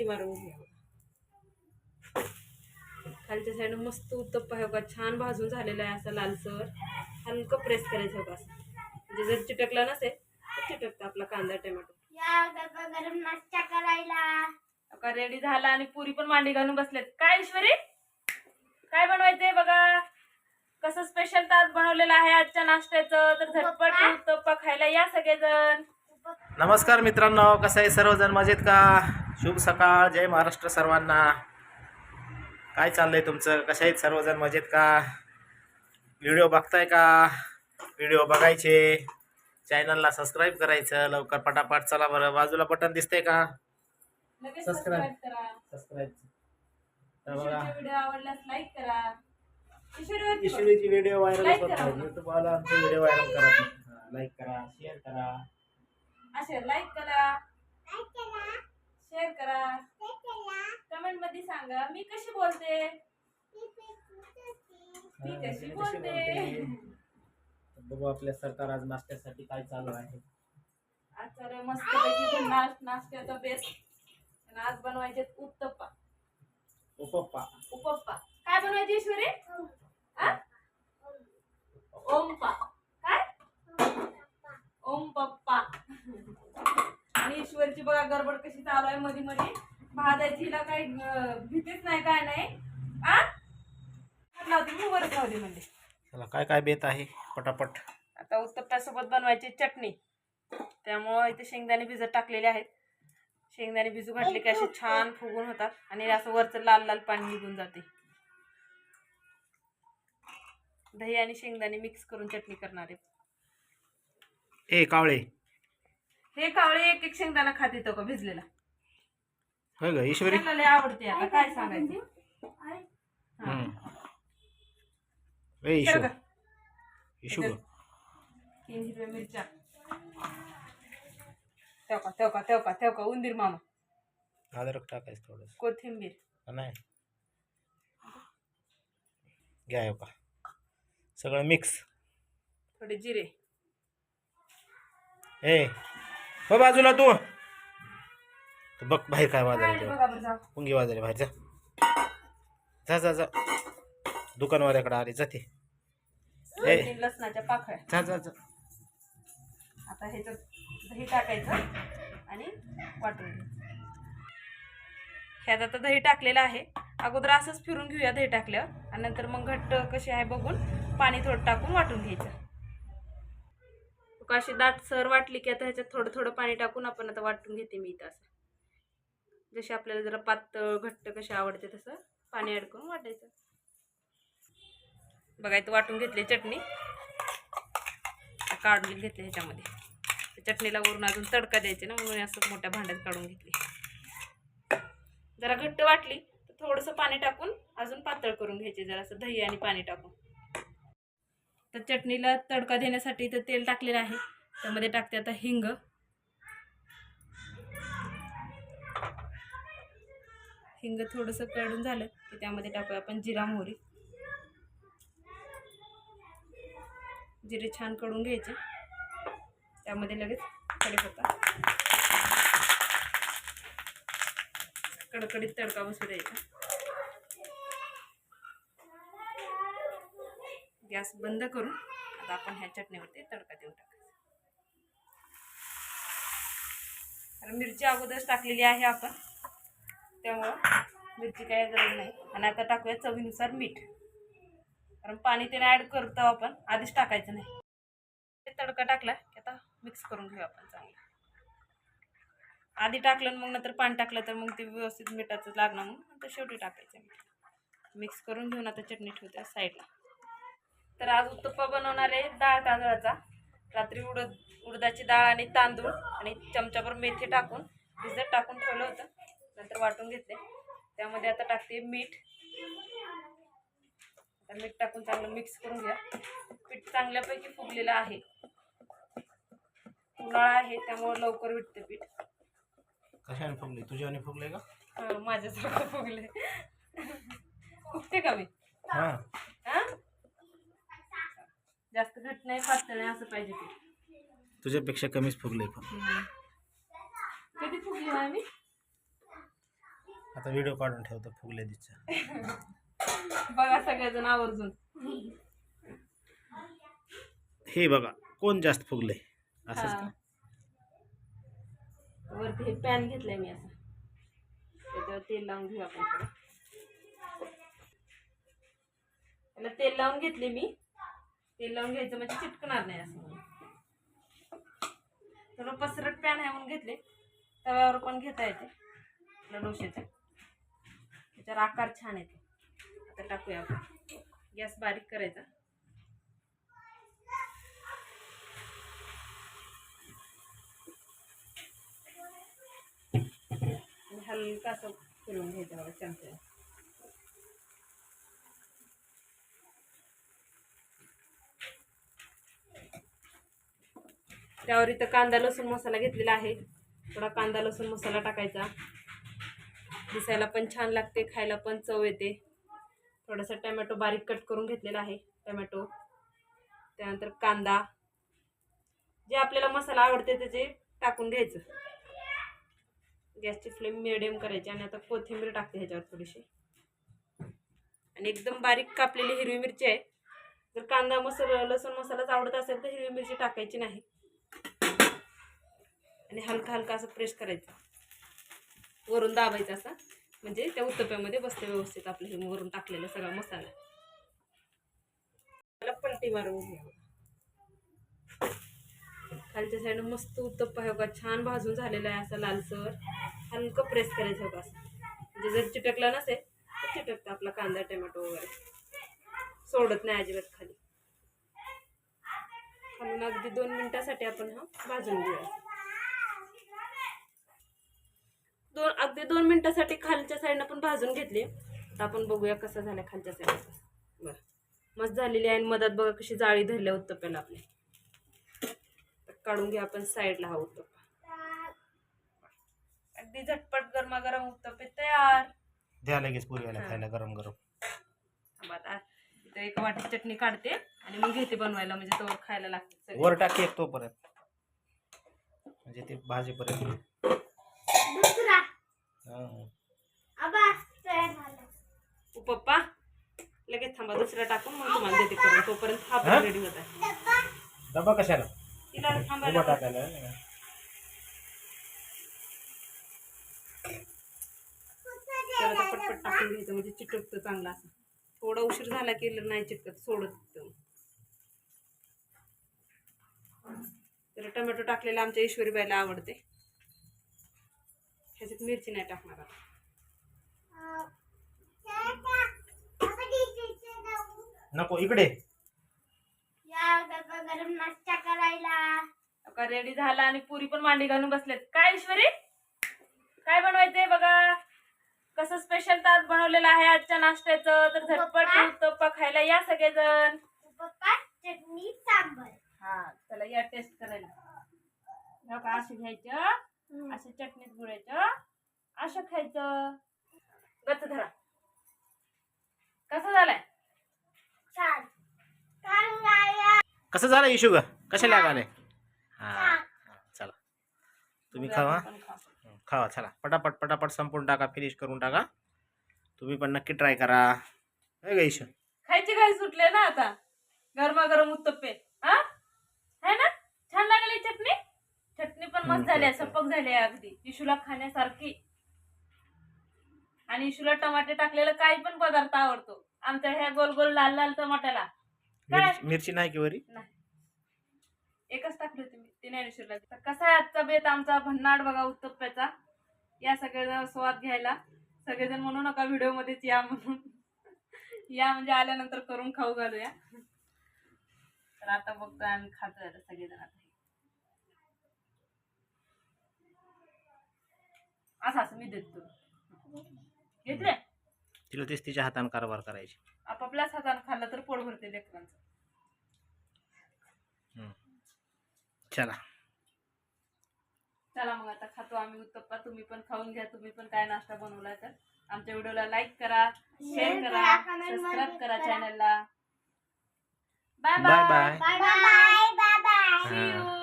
पट्टी मारून घेऊ खालच्या साईड मस्त उत्तप्पा हे बघा छान भाजून झालेला आहे असा लालसर हलकं प्रेस करायचं बघा असं. म्हणजे जर चिटकला नसेल तर चिटकतं आपला कांदा टोमॅटो. या काका गरम नाश्ता करायला. रेडी झाला आणि पुरी पण मांडी घालून बसलेत. काय ईश्वरी काय बनवायचंय बघा? कसं स्पेशल तास बनवलेलं आहे आजच्या नाश्त्याचं? तर झटपट उत्तप्पा खायला या सगळेजण. नमस्कार मित्रांनो कसं आहे? सर्वजण मजेत का? शुभ सकाळ जय महाराष्ट्र सर्वांना. काय चाललंय तुमचं? कसं आहेत सर्वजण? मजेत का? व्हिडिओ बघताय का? व्हिडिओ बघायचे. चॅनलला सबस्क्राईब करायचं. लवकर पटापट. चला बरं बाजूला बटन दिसतंय का. सबस्क्राईब करा. सबस्क्राईब तर बघा. व्हिडिओ आवडल्यास लाईक करा. ईश्वरी वरती बघ. ईश्वरीची व्हिडिओ व्हायरल Like होत करा. नाही. युट्यूबवाला आमचे व्हिडिओ व्हायरल नाही. लाईक करा शेअर करा. असे लाईक करा. शेअर करा. कमेंटमध्ये सांगा मी कशी बोलते? मी कशी बोलते? बघू आपल्या सरकार आज नाश्त्यासाठी काय चालू आहे. आचार्य मस्त पैकी नाश नाश्त्याचा बेस्ट आणि आज बनवायचे उत्तप्पा. उपप्पा. उपप्पा. काय बनवायचे ईश्वरी आ? ओमपा काय? ओम पप्पा आणि ईश्वरची बघा गडबड कशी चालू आहे मध्ये मध्ये भाजायची हिला काही भीतीच नाही काय नाही. आ? मी वरच लावते म्हणजे चला काय काय बेत आहे? पटापट. आता उत्तप्प्यासोबत बनवायची चटणी. त्यामुळं इथे शेंगदाणे भिजत टाकलेले आहेत. शेंगदाणे भिजू घातले की असे छान फुगून होतात. आणि असं वरचं लाल लाल पाणी निघून जाते. दही आणि शेंगदाणे मिक्स करून चटणी करणार आहे. ए कावळे. हे कावळे एक एक शेंगदाणा खात येतो का भिजलेला? होय ग ईश्वरी? त्यांना लय आवडते आता काय सांगायचं? हा. हम्म. ए तीन हिरव्या मिरच्या. तेवका तेवका तेवका तेवका उंदीर मामा. अद्रक टाकायचं थोडंसं. कोथिंबीर. नाही. घ्या हो का सगळं मिक्स. थोडे जिरे. ए हो बाजूला तू. बघ बाहेर काय जाऊ. पुंगी वाजले बाहेर जा. जा जा दुकानवाल्याकडे आले जाते लसणाच्या पाकळ्या. जा जा जा. आता ह्याच्यात दही टाकायचं आणि वाटून ह्यात आता दही टाकलेलं आहे. अगोदर असंच फिरून घेऊया दही टाकल्यावर. आणि नंतर मग घट्ट कशी आहे बघून पाणी थोडं टाकून वाटून घ्यायचं. अशी दाट सर वाटली की आता ह्याच्यात थोडं थोडं पाणी टाकून आपण आता वाटून घेते मी इथं असं. जशी आपल्याला जरा पातळ घट्ट कशी आवडते तसं पाणी ॲड करून वाटायचं. बघा इथं वाटून घेतली चटणी. काढून घेतली ह्याच्यामध्ये. चटणीला वरून अजून तडका द्यायचे ना म्हणून असं मोठ्या भांड्यात काढून घेतली. जरा घट्ट वाटली तर थोडंसं पाणी टाकून अजून पातळ करून घ्यायचे जरासं दही आणि पाणी टाकून. तर चटणीला तडका देण्यासाठी इथं तेल टाकलेलं आहे. त्यामध्ये टाकते आता हिंग. हिंग थोडंसं कळून झालं की त्यामध्ये टाकूया आपण जिरा मोहरी. जिरे छानकडून घ्यायचे. त्यामध्ये लगेच कढीपत्ता कडकडीत तडका बसू द्यायचा. गॅस बंद करून आता आपण ह्या चटणीवरती तडका देऊन टाकायचा. कारण मिरची अगोदरच टाकलेली आहे आपण त्यामुळं मिरची काय गरज नाही. आणि आता टाकूया चवीनुसार मीठ. कारण पाणी त्याने ॲड करतो आपण आधीच टाकायचं नाही. ते तडका टाकला की आता मिक्स करून घेऊ आपण चांगलं. आधी टाकलं मग नंतर पाणी टाकलं तर मग ते व्यवस्थित मिठाचं लागणार मग नंतर शेवटी टाकायचं मीठ. मिक्स करून घेऊन आता चटणी ठेवते साईडला तर आज उत्तप्पा बनवणार आहे डाळ तांदळाचा. रात्री उडद उडदाची डाळ आणि तांदूळ आणि चमचाभर मेथी टाकून भिजत टाकून ठेवलं होतं. नंतर वाटून घेतले. त्यामध्ये आता टाकते मीठ. आता मीठ टाकून चांगलं मिक्स करून घ्या. पीठ चांगल्यापैकी फुगलेलं आहे. उन्हाळा आहे त्यामुळे लवकर विटते पीठ. कशाने फुगले? तुझ्याने फुगले का? हं, माझ्यासारखं फुगले. फुगते का मी? हां. हा? जास्त घट नाही पातळ नाही असं पाहिजे पीठ तुझ्यापेक्षा कमीच फुगले पण. कधी फुगली नाही मी आता व्हिडिओ काढून ठेवतो फुगले दिसचं बघा सगळेजण आवर्जून. हे बघा कोण जास्त फुगले असंच हा. का? वरती हे पॅन घेतलंय मी असं. त्याच्यावर तेल लावून घेऊ आपण थोडं. त्याला तेल लावून घेतले मी. तेल लावून घ्यायचं म्हणजे चिटकणार नाही असं. म्हणून. थोडं पसरट पॅन आहे म्हणून घेतले. तव्यावर पण घेता येते. आपल्या डोश्याच्या त्याच्यावर आकार छान येते. आता टाकूया आपण. गॅस बारीक करायचा. हलका असं फिरवून घ्यायचं बघा चमचा त्यावर इथं कांदा लसूण मसाला घेतलेला आहे. थोडा कांदा लसूण मसाला टाकायचा. दिसायला पण छान लागते खायला पण चव येते. थोडासा टमॅटो बारीक कट करून घेतलेला आहे टमॅटो. त्यानंतर कांदा. जे आपल्याला मसाला आवडते त्याचे टाकून घ्यायचं. गॅसची फ्लेम मिडियम करायची आणि आता कोथिंबीर टाकते ह्याच्यावर थोडीशी. आणि एकदम बारीक कापलेली हिरवी मिरची आहे. जर कांदा मसाला लसूण मसालाच आवडत असेल तर हिरवी मिरची टाकायची नाही. आणि हलका हलका असं प्रेस करायचं. वरून दाबायचं असं. म्हणजे त्या उत्तप्यामध्ये बसते व्यवस्थित आपलं हे वरून टाकलेलं सगळा मसाला. त्याला पलटी मारून घ्या. खालच्या साईडनं मस्त उत्तप्पा हे बघा. छान भाजून झालेला आहे असा लालसर. हलकं प्रेस करायचं बघा असं. म्हणजे जर चिटकला नसेल तर चिटकतं आपला कांदा टोमॅटो वगैरे. सोडत नाही अजिबात खाली. खालून अगदी दोन मिनटासाठी आपण हा भाजून घेऊया. दोन अगदी दोन मिनिटासाठी खालच्या साईडनं पण भाजून घेतली. आता आपण बघूया कसं झालं खालच्या साईडनं बरं. मस्त झालेली आहे आणि मधात बघा कशी जाळी धरल्या उत्तप्याला आपल्या तर काढून घ्या आपण साईडला हा उत्तप्पा. अगदी झटपट गरमागरम उत्तप्पे तयार. द्या लगेच पुरीला हा. खायला गरम गरम. आता. इथं एक वाटी चटणी काढते आणि मग घेते बनवायला म्हणजे तो खायला लागते. वर टाकी एक तोपर्यंत. म्हणजे ते भाजीपर्यंत दुसरा हा. आबा तयार झाला ओ पप्पा लगेच थांबा दुसरा टाकून मग तुम्हाला देते करून. तोपर्यंत हा हा? पण रेडी होत आहे. डबा कशाला? तिला उभा थांबायला टाकायला त्याला आता पटपट टाकून घ्यायचं म्हणजे चिटकतं चांगला असं. थोडा उशीर झाला की नाही चिटकत सोडत. तर टोमॅटो टाकलेला आमच्या ईश्वरीबाईला आवडते. ह्याच्यात मिरची नाही टाकणार आता. नको इकडे. या काका गरम नाश्ता करायला आता रेडी झाला आणि पुरी पण मांडी घालून बसलेत. काय ईश्वरी काय बनवायचंय बघा? कसं स्पेशल तास बनवलेलं आहे आजच्या नाश्त्याचं? तर झटपट? उत्तप्पा खायला या सगळेजण. पप्पा चटणी सांबर. हा चला या टेस्ट करायला. का असं घ्यायचं असं चटणीत गुळायचं असं खायचं. गच्च धरा. कसं झालंय? कसं झालं इशू ग कशा लागाले हा. हा, चला. तुम्ही खावा. खावा चला. पटापट पटापट संपून टाका फिनिश करून टाका. तुम्ही पण नक्की ट्राय करा. हे ग इशू खायची काय सुटले ना आता? गरमागरम उत्तप्पे हा है ना छान लागली चटणी चटणी पण मस्त हम्म, झाली आहे, छान, सपक झाली अगदी. इशूला खाण्यासारखी. आणि इशूला टमाटे टाकलेलं काही पण पदार्थ आवडतो. आमच्या ह्या गोल गोल लाल लाल टमाट्याला. काय? मिरची नाही की वरी? नाही. एकच टाकली होती मी ती ज्ञानेश्वरला तर कसा आहे आजचा बेत आमचा? भन्नाट बघा उत्तप्प्याचा. या सगळेजण स्वाद घ्यायला. सगळेजण म्हणू नका व्हिडिओ मध्येच या म्हणून. या म्हणजे आल्यानंतर करून खाऊ घालूया. तर आता बघतोय आम्ही खातोय आता सगळेजण आता. असं असं मी देतो घेतले तिला तेच तिच्या हाताने कारभार करायची. आपापल्याच हाताने खाल्लं तर पोट भरते लेकरांचं. हं. चला. चला मग आता खातो आम्ही उत्तप्पा. तुम्ही पण खाऊन घ्या. तुम्ही पण काय नाश्ता बनवलाय तर. आमच्या व्हिडिओला लाईक करा शेअर करा comment मध्ये सबस्क्राईब करा करा. चॅनलला bye bye bye bye bye bye bye See you.